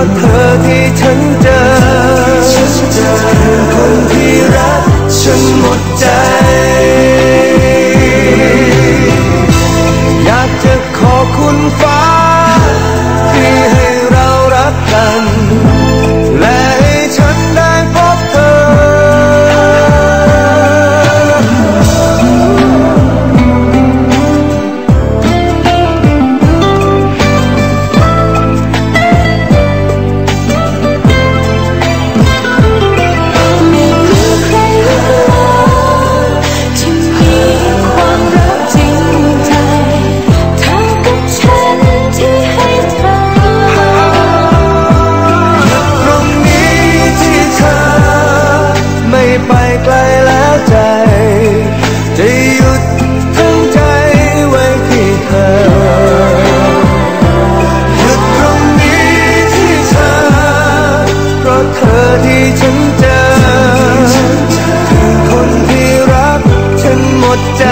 ราะเธอที่ฉันเจอคือคนที่รักฉันหมดใจ ไปไกลแล้วใจ จะหยุดทั้งใจไว้ที่เธอ หยุดตรงนี้ที่เธอ เพราะเธอที่ฉันเจอคือคนที่รักฉันหมดใจ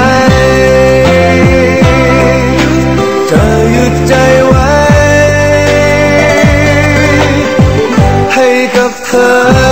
เธอหยุดใจไว้ ให้กับเธอ